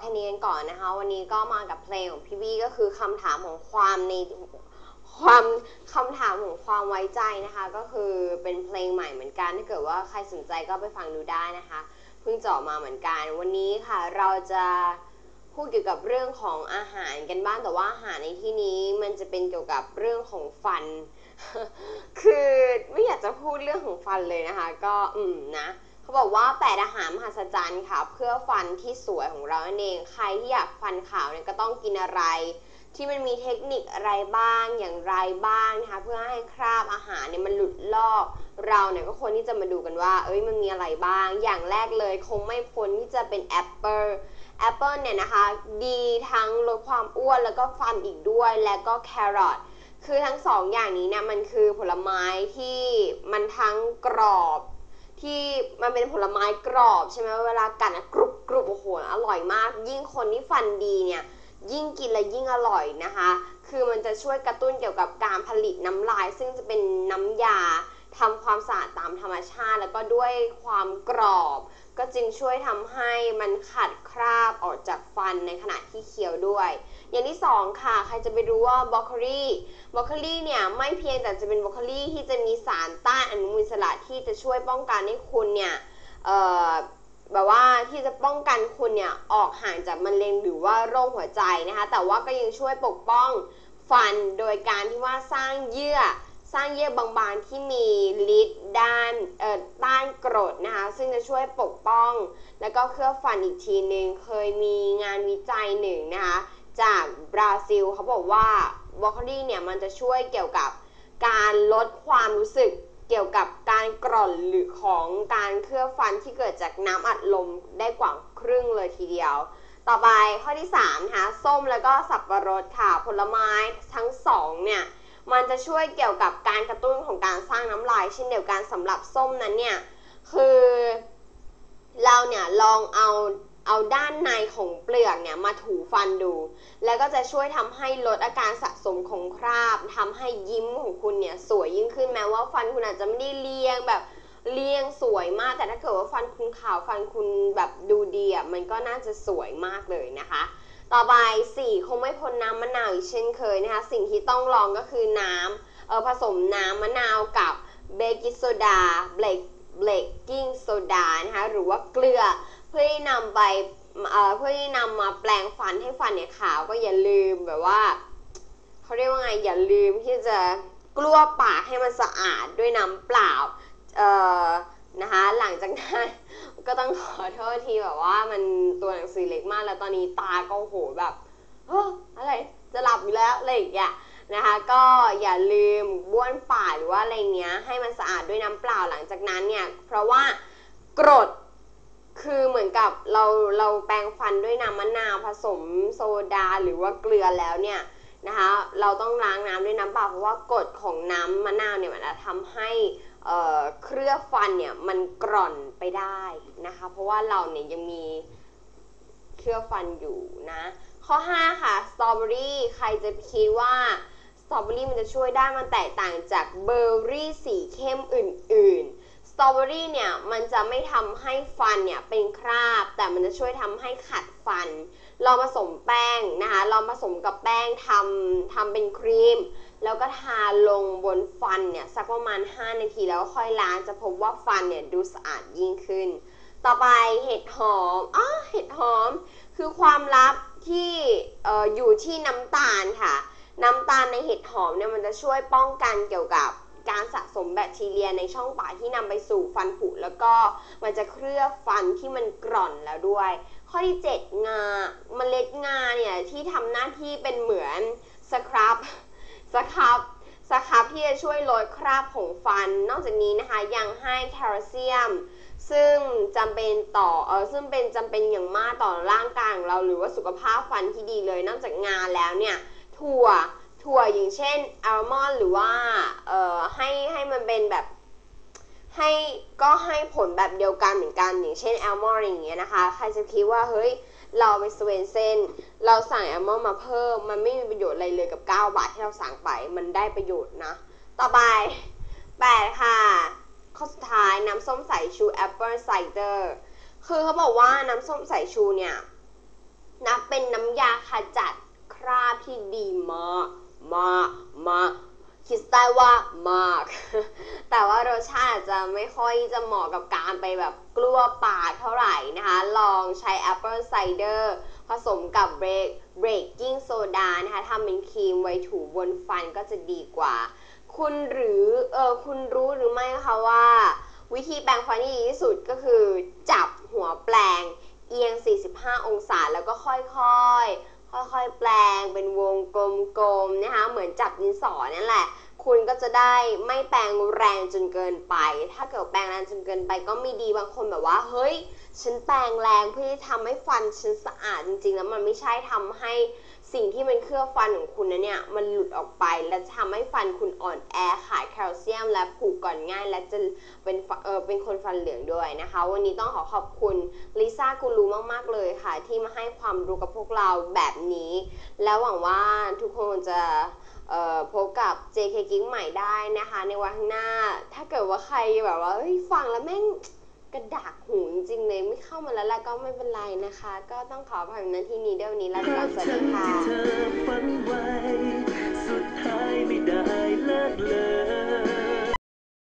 แค่นี้กันก่อนนะคะ วันนี้ก็มากับเพลงของพี่บี้ก็คือคำถามของความในความคำถามของความไว้ใจนะคะ ก็คือเป็นเพลงใหม่เหมือนกันถ้าเกิดว่าใครสนใจก็ไปฟังดูได้นะคะเพิ่งจาะมาเหมือนกัน วันนี้ค่ะเราจะพูดเกี่ยวกับเรื่องของอาหารกันบ้างแต่ว่าอาหารในที่นี้มันจะเป็นเกี่ยวกับเรื่องของฟัน คือไม่อยากจะพูดเรื่องของฟันเลยนะคะ ก็อืมนะ เขาบอกว่าแปดอาหารมหัศจรรย์ค่ะ เพื่อฟันที่สวยของเรานั่นเอง ใครที่อยากฟันขาวเนี่ยก็ต้องกินอะไร ที่มันมีเทคนิคอะไรบ้างอย่างไรบ้างนะคะเพื่อให้คราบอาหารเนี่ยมันหลุดลอก เราเนี่ยก็ควรที่จะมาดูกันว่า เอ้ยมันมีอะไรบ้าง อย่างแรกเลยคงไม่พ้นที่จะเป็นแอปเปิลแอปเปิลเนี่ยนะคะ ดีทั้งลดความอ้วนแล้วก็ฟันอีกด้วย แล้วก็แครอทคือทั้งสองอย่างนี้เนี่ยมันคือผลไม้ที่มันทั้งกรอบ ที่มันเป็นผลไม้กรอบใช่ไหมเวลากัดนะกรุบกรุบโอ้โหอร่อยมาก ยิ่งคนที่ฟันดีเนี่ยยิ่งกินและยิ่งอร่อยนะคะ คือมันจะช่วยกระตุ้นเกี่ยวกับการผลิตน้ำลาย ซึ่งจะเป็นน้ำยา ทำความสะอาดตามธรรมชาติ แล้วก็ด้วยความกรอบ ก็จึงช่วยทำให้มันขัดคราบออกจากฟันในขณะที่เคี้ยวด้วย อย่างที่สองค่ะ ใครจะไปรู้ว่าบรอกโคลีบรอกโคลีเนี่ยไม่เพียงแต่จะเป็นบรอกโคลีที่จะมีสารต้านอนุมูลอิสระที่จะช่วยป้องกันให้คุณเนี่ยแบบว่าที่จะป้องกันคุณเนี่ยออกห่างจากมะเร็งหรือว่าโรคหัวใจนะคะ แต่ว่าก็ยังช่วยปกป้องฟันโดยการที่ว่าสร้างเยื่อ สร้างเยื่อบางๆที่มีฤทธิ์ด้านเอ่อต้านกรดนะคะ ซึ่งจะช่วยปกป้อง แล้วก็เคลือบฟันอีกทีหนึ่งเคยมีงานวิจัยหนึ่งนะคะ จากบราซิลเขาบอกว่าบรอกโคลีเนี่ยมันจะช่วยเกี่ยวกับการลดความรู้สึกเกี่ยวกับการกร่อนหรือของการเคลือบฟันที่เกิดจากน้ำอัดลมได้กว่าครึ่งเลยทีเดียว ต่อไปข้อที่3นะคะส้มแล้วก็สับปะรดค่ะผลไม้ทั้งสองเนี่ย มันจะช่วยเกี่ยวกับการกระตุ้นของการสร้างน้ำลาย เช่นเดียวกันสำหรับส้มนั้นเนี่ย คือเราเนี่ยลองเอาเอาด้านในของเปลือกเนี่ยมาถูฟันดู แล้วก็จะช่วยทำให้ลดอาการสะสมของคราบทำให้ยิ้มของคุณเนี่ยสวยยิ่งขึ้นแม้ว่าฟันคุณอาจจะไม่ได้เรียงแบบเรียงสวยมาก แต่ถ้าเกิดว่าฟันคุณขาวฟันคุณแบบดูดีอะมันก็น่าจะสวยมากเลยนะคะ ต่อไปสีคงไม่พ้นน้ำมะนาวอีกเช่นเคยนะคะ สิ่งที่ต้องลองก็คือน้ำเออผสมน้ำมะนาวกับเบกกิ้งโซดาเบลกเบลกกิ้งโซดานะคะหรือว่าเกลือเพื่อที่นำไปเอ่อเพื่อที่นำมาแปลงฟันให้ฟันเนี่ยขาวก็อย่าลืมแบบว่าเขาเรียกว่าไงอย่าลืมที่จะกลัวปากให้มันสะอาดด้วยน้ำเปล่าเอ่อนะคะหลังจากนั้น ก็ต้องขอโทษทีแบบว่ามันตัวหนังสือเล็กมากแล้วตอนนี้ตาก็โหแบบเฮ้ออะไรจะหลับอยู่แล้วอะไรอย่างเงี้ยนะคะก็อย่าลืมบ้วนปากหรือว่าอะไรเงี้ยให้มันสะอาดด้วยน้ำเปล่าหลังจากนั้นเนี่ยเพราะว่ากรดคือเหมือนกับเราเราแปรงฟันด้วยน้ำมะนาวผสมโซดาหรือว่าเกลือแล้วเนี่ยนะคะเราต้องล้างน้ำด้วยน้ำเปล่าเพราะว่ากรดของน้ำมะนาวเนี่ยมันจะทำให้ เเคลือฟันเนี่ยมันกร่อนไปได้นะคะ เพราะว่าเราเนี่ยยังมีเคลือฟันอยู่นะ ข้อ 5 ค่ะสตรอเบอรี่ใครจะคิดว่าสตรอเบอรี่มันจะช่วยได้มันแตกต่างจากเบอร์รี่สีเข้มอื่น ๆ สตรอเบอรี่เนี่ยมันจะไม่ทำให้ฟันเนี่ยเป็นคราบ แต่มันจะช่วยทำให้ขัดฟัน เราผสมแป้งนะคะ เราผสมกับแป้งทำทำเป็นครีม แล้วก็ทาลงบนฟันเนี่ยสักประมาณ 5 นาทีแล้วค่อยล้างจะพบว่าฟันเนี่ยดูสะอาดยิ่งขึ้น ต่อไปเห็ดหอมอ๋อเห็ดหอม คือความลับที่อออยู่ที่น้ำตาลค่ะ น้ำตาลในเห็ดหอมเนี่ยมันจะช่วยป้องกันเกี่ยวกับการสะสมแบคทีเรียในช่องปากที่นำไปสู่ฟันผุแล้วก็มันจะเคลือบฟันที่มันกร่อนแล้วด้วย ข้อที่ 7 งาเมล็ดงาเนี่ยที่ทำหน้าที่เป็นเหมือนสครับสครับสครับที่จะช่วยลดคราบของฟัน นอกจากนี้นะคะยังให้แคลเซียม ซึ่งจำเป็นต่อเออซึ่งเป็นจำเป็นอย่างมากต่อร่างกายของเราหรือว่าสุขภาพฟันที่ดีเลย นอกจากงาแล้วเนี่ยถั่วถั่วอย่างเช่นอัลมอนด์หรือว่าเอ่อให้ให้มันเป็นแบบ ให้ก็ให้ผลแบบเดียวกันเหมือนกัน อย่างเช่นแอลมอนด์อย่างเงี้ยนะคะ ใครจะคิดว่าเฮ้ยเราไปสเวนเซนเราสั่งแอลมอนด์มาเพิ่ม มันไม่มีประโยชน์อะไรเลยกับ 9 บาทที่เราสั่งไป มันได้ประโยชน์นะ ต่อไป 8 ค่ะ ข้อสุดท้ายน้ำส้มสายชูแอปเปิลไซเดอร์คือเขาบอกว่าน้ำส้มสายชูเนี่ยนับเป็นน้ำยาขจัดคราบที่ดีมากมากมาก คิดได้ว่ามาก แต่ว่ารสชาติอาจจะไม่ค่อยจะเหมาะกับการไปแบบกลัวปาเท่าไหร่นะคะ ลองใช้แอปเปิลไซเดอร์ผสมกับเบรกเบรกกิ้งโซดานะคะทำเป็นครีมไว้ถูบนฟันก็จะดีกว่า คุณหรือเออคุณรู้หรือไม่คะว่า วิธีแปรงฟันที่ดีที่สุดก็คือจับหัวแปรงเอียง 45 องศาแล้วก็ค่อยๆ ค่อยๆ แปลงเป็นวงกลมๆ นะคะ เหมือนจับดินสอนั่นแหละ คุณก็จะได้ไม่แปลงแรงจนเกินไป ถ้าเกิดแปลงแรงจนเกินไป ก็ไม่ดีบางคนแบบว่า เฮ้ย ฉันแปลงแรงเพื่อที่ทำให้ฟันฉันสะอาดจริงๆ แล้วมันไม่ใช่ทำให้สิ่งที่มันเคลือบฟันของคุณนะเนี่ย มันหลุดออกไป และจะทำให้ฟันคุณอ่อนแอขาดแคลเซียม และผุก่อนง่าย และจะเป็นเออเป็นคนฟันเหลืองด้วยนะคะ วันนี้ต้องขอขอบคุณลิซ่ากูรูมากๆเลยค่ะ ที่มาให้ความรู้กับพวกเราแบบนี้ แล้วหวังว่าทุกคนจะ พบกับ JK กิ๊งใหม่ได้นะคะ ในวันข้างหน้า ถ้าเกิดว่าใครแบบว่าฟังแล้วแม่งกระดากหูจริงเลยไม่เข้ามาแล้วแล้วก็ไม่เป็นไรนะคะ ก็ต้องขออภัยในที่นี้เดี๋ยวันนี้ลาไปก่อนสวัสดีค่ะที่เธอฝันไว้สุดท้ายไม่ได้เลิกเลย